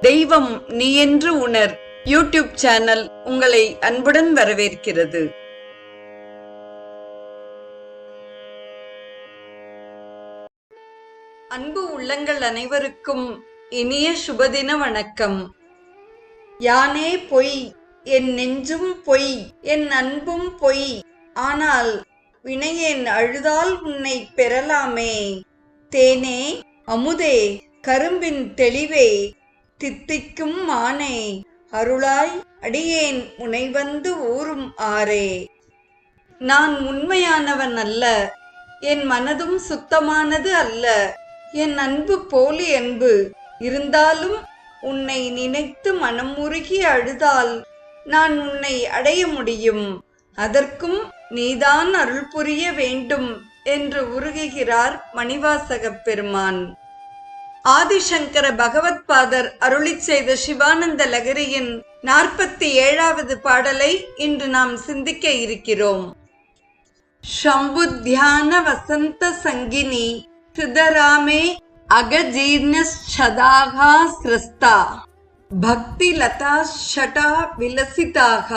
தெய்வம் நீ என்று உணர். யூடியூப் சேனல் உங்களை அன்புடன் வரவேற்கிறது. அன்பு உள்ளங்கள் அனைவருக்கும் இனிய சுபதின வணக்கம். யானே பொய் என் நெஞ்சும் பொய் என் அன்பும் பொய் ஆனால் வினையேன் அழுதால் உன்னை பெறலாமே. தேனே அமுதே கரும்பின் தெளிவே தித்திக்கும் மானே. அருளாய் அடியேன் முனைவந்து வந்து ஊறும் ஆரே நான் உண்மையானவன் அல்ல. என் மனதும் சுத்தமானது அல்ல. என் அன்பு போலி அன்பு. இருந்தாலும் உன்னை நினைத்து மனம் உருகி அழுதால் நான் உன்னை அடைய முடியும். அதற்கும் நீதான் அருள் புரிய வேண்டும் என்று உருகுகிறார் மணிவாசகப் பெருமான். ஆதிசங்கர பகவத்பாதர் அருளிச் செய்த சிவானந்த லகரியின் நாற்பத்தி ஏழாவது பாடலை இன்று நாம் சிந்திக்க இருக்கிறோம் शम्बुध्यान वसन्त सङ्गिनी हृदरामे अगजीर्णश्छदाः स्रस्ता भक्तिलता शटा विलसिताः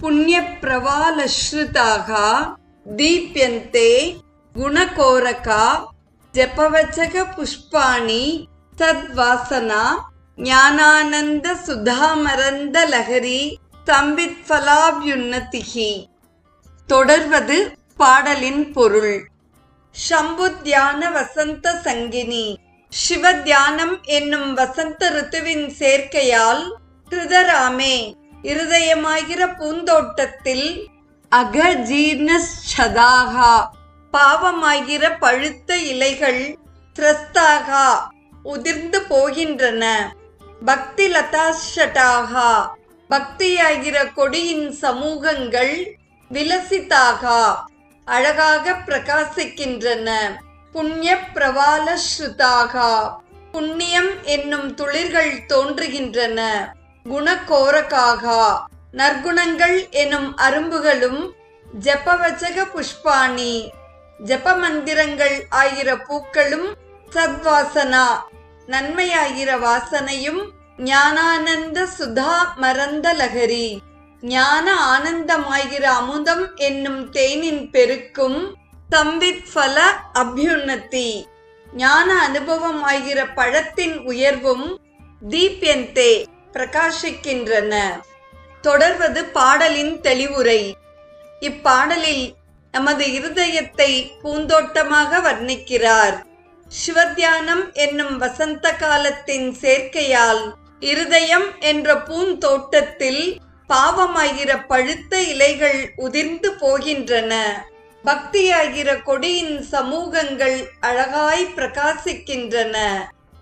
पुण्यप्रवालश्रिताः दीप्यन्ते गुणकोरका जपवचकपुष्पाणि सद्वासना ज्ञानानन्दसुधामरन्दलहरी संवित्फलाभ्युन्नतिः தொடர்வது பாடலின் பொருள் ஷம்பு தியான வசந்த சங்கினி சிவ தியானம் என்னும் வசந்த ருத்துவின் சேர்க்கையால் ஹிருதராமே இருதயமாகிற பூந்தோட்டத்தில் அகஜீர்ணதாகா பாவமாகிற பழுத்த இலைகள் திரஸ்தாகா உதிர்ந்து போகின்றன. பக்தி லதாஷட்டாகா பக்தியாகிற கொடியின் சமூகங்கள் விலசிதாகா அழகாக பிரகாசிக்கின்றன. புண்ணிய பிரவால ஸ்ருதாகா புண்ணியம் என்னும் துளிர்கள் தோன்றுகின்றன. குணகோரகாகா நற்குணங்கள் எனும் அரும்புகளும் ஜப்பவச்சக புஷ்பாணி. ஜப மந்திரங்கள் ஆகிற பூக்களும் சத்வாசனா. நன்மையாகிற வாசனையும் ஞானானந்த சுதா மறந்த லகரி. ஞான ஆனந்தமாகிற அமுதம் என்னும் தேனின் பெருக்கும் சம்பித் பல அபியுன்னதி ஞான அனுபவம் ஆகிற பழத்தின் உயர்வும் தீப்யந்தே பிரகாசிக்கின்றன. தொடர்வது பாடலின் தெளிவுரை. இப்பாடலில் நமது இருதயத்தை பூந்தோட்டமாக வர்ணிக்கிறார். சிவத்தியானம் என்னும் வசந்த காலத்தின் சேர்க்கையால் இருதயம் என்ற பூந்தோட்டத்தில் பாவமாகிற பழுத்த இலைகள் உதிர்ந்து போகின்றன. பக்தியாகிற கொடியின் சமூகங்கள் அழகாய் பிரகாசிக்கின்றன.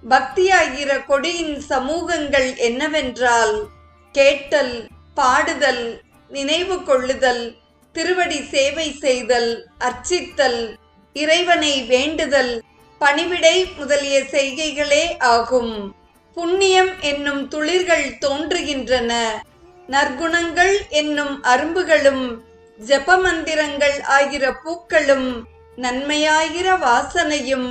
பக்தியாகிற கொடியின் சமூகங்கள் என்னவென்றால் கேட்டல் பாடுதல் நினைவு கொள்ளுதல் திருவடி சேவை செய்தல் அர்ச்சித்தல் இறைவனை வேண்டுதல் பணிவிடை முதலிய செய்கைகளே ஆகும். புண்ணியம் என்னும் துளிர்கள் தோன்றுகின்றன. நற்குணங்கள் என்னும் அரும்புகளும் ஜபமந்திரங்கள் ஆகிற பூக்களும் நன்மையாகிற வாசனையும்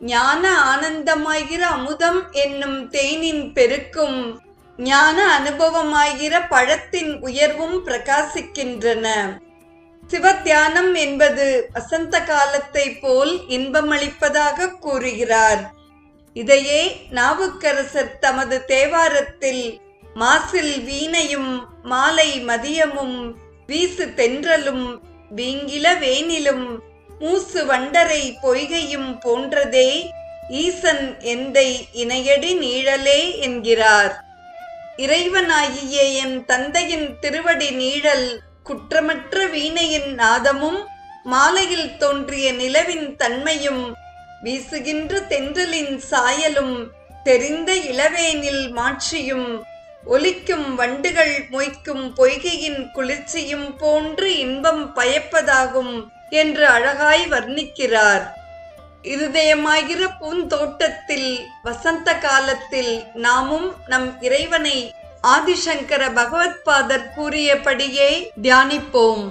ஞான ஆனந்தமாகிற அமுதம் என்னும் தேனின் பெருக்கும் ஞான அனுபவமாகிற பழத்தின் உயர்வும் பிரகாசிக்கின்றன. சிவத்தியானம் என்பது வசந்த காலத்தை போல் இன்பமளிப்பதாக கூறுகிறார். இதையே நாவுக்கரசர் தமது தேவாரத்தில் மாசில் வீணையும் மாலை மதியமும் வீசு தென்றலும் வீங்கில வேனிலும் மூசு வண்டரை பொய்கையும் போன்றதே ஈசன் எந்தை இணையடி நீழலே என்கிறார். இறைவனாகிய என் தந்தையின் திருவடி நீழல் குற்றமற்ற வீணையின் நாதமும் மாலையில் தோன்றிய நிலவின் தன்மையும் வீசுகின்ற தென்றலின் சாயலும் தெரிந்த இளவேனில் மாட்சியும் ஒலிக்கும் வண்டுகள் மொய்க்கும் பொய்கையின் குளிர்ச்சியும் போன்று இன்பம் பயப்பதாகும் என்று அழகாய் வர்ணிக்கிறார். இருதயமாகிற பூந்தோட்டத்தில் வசந்த காலத்தில் நாமும் நம் இறைவனை ஆதிசங்கர பகவத்பாதர் கூறியபடியே தியானிப்போம்.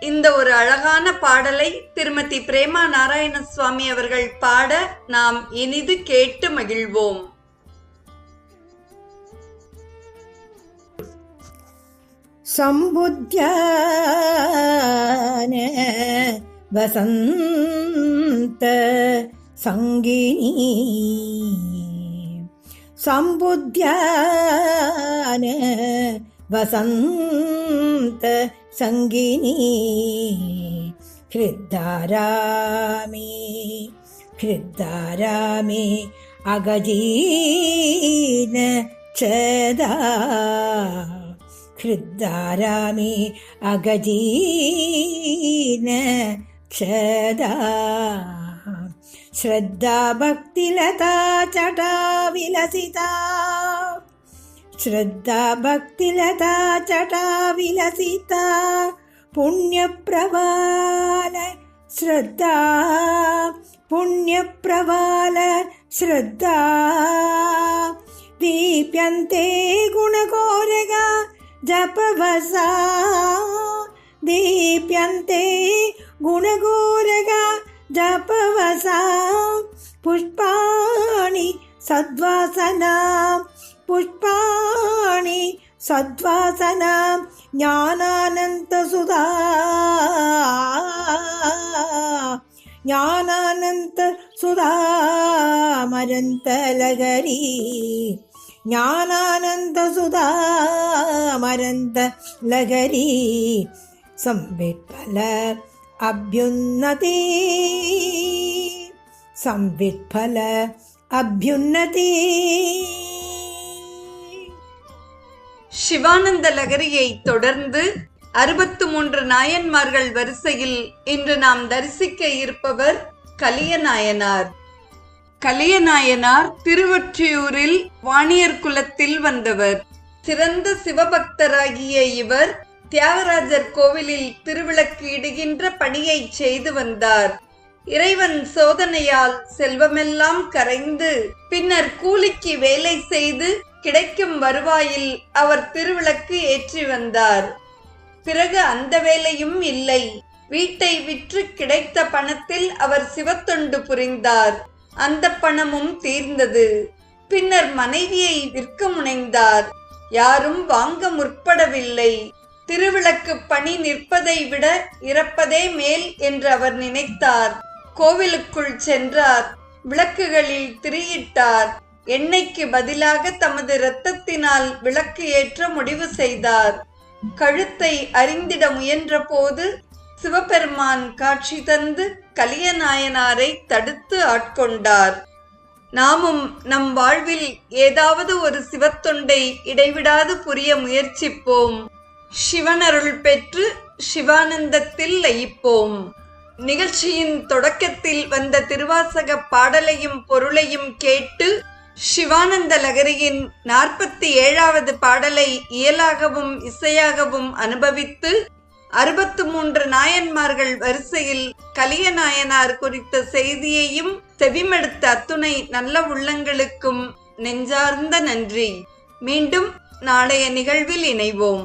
இந்த ஒரு அழகான பாடலை திருமதி பிரேமா நாராயண சுவாமி அவர்கள் பாட நாம் இனிது கேட்டு மகிழ்வோம். சம்புத்தியான வசந்த சங்கினி सम्बुद्ध्यान वसन्त सङ्गिनी हृद्धारामे हृद्धारामे अगजीन चदा हृद्धारामे अगजीन चदा ശ്രദ്ധാഭക്തിലതാ ചടാ വിലസിത ശ്രദ്ധാഭക്തിലതാ ചടാ വിലസിത പുണ്യപ്രവാല ശ്രദ്ധ പുണ്യപ്രവാല ശ്രദ്ധ ദീപ്യന്തേ ഗുണകോരക ജപവസാ ദീപ്യന്തേ ഗുണകോരക जपवसा पुष्पाणि सद्वासना पुष्पाणि सद्वासना ज्ञानानन्तसुधा ज्ञानानन्तसुधामरन्तलहरी ज्ञानानन्दसुधामरन्तलहरी सम्बिट् अभ्युन्नति संवित्फल अभ्युन्नति சிவானந்த லகரியை தொடர்ந்து அறுபத்து மூன்று நாயன்மார்கள் வரிசையில் இன்று நாம் தரிசிக்க இருப்பவர் கலியநாயனார் கலியநாயனார் திருவொற்றியூரில் வாணியர் குலத்தில் வந்தவர் சிறந்த சிவபக்தராகிய இவர் தியாகராஜர் கோவிலில் திருவிளக்கு இடுகின்ற பணியை செய்து வந்தார். இறைவன் சோதனையால் செல்வமெல்லாம் கரைந்து பின்னர் கூலிக்கு வேலை செய்து கிடைக்கும் வருவாயில் அவர் திருவிளக்கு ஏற்றி வந்தார். பிறகு அந்த வேலையும் இல்லை. வீட்டை விற்று கிடைத்த பணத்தில் அவர் சிவத்தொண்டு புரிந்தார். அந்த பணமும் தீர்ந்தது. பின்னர் மனைவியை விற்க முனைந்தார். யாரும் வாங்க முற்படவில்லை. திருவிளக்கு பணி நிற்பதை விட இறப்பதே மேல் என்று அவர் நினைத்தார். கோவிலுக்குள் சென்றார். விளக்குகளில் திரியிட்டார். எண்ணெய்க்கு பதிலாக தமது இரத்தத்தினால் விளக்கு ஏற்ற முடிவு செய்தார். கழுத்தை அறிந்திட முயன்ற போது சிவபெருமான் காட்சி தந்து கலியநாயனாரை தடுத்து ஆட்கொண்டார். நாமும் நம் வாழ்வில் ஏதாவது ஒரு சிவத்தொண்டை இடைவிடாது புரிய முயற்சிப்போம். சிவனருள் பெற்று சிவானந்தத்தில் லயிப்போம். நிகழ்ச்சியின் தொடக்கத்தில் வந்த திருவாசக பாடலையும் பொருளையும் கேட்டு சிவானந்த லகரியின் நாற்பத்தி ஏழாவது பாடலை இயலாகவும் இசையாகவும் அனுபவித்து அறுபத்து மூன்று நாயன்மார்கள் வரிசையில் கலியநாயனார் குறித்த செய்தியையும் செவிமடுத்த அத்துணை நல்ல உள்ளங்களுக்கும் நெஞ்சார்ந்த நன்றி. மீண்டும் நாளைய நிகழ்வில் இணைவோம்.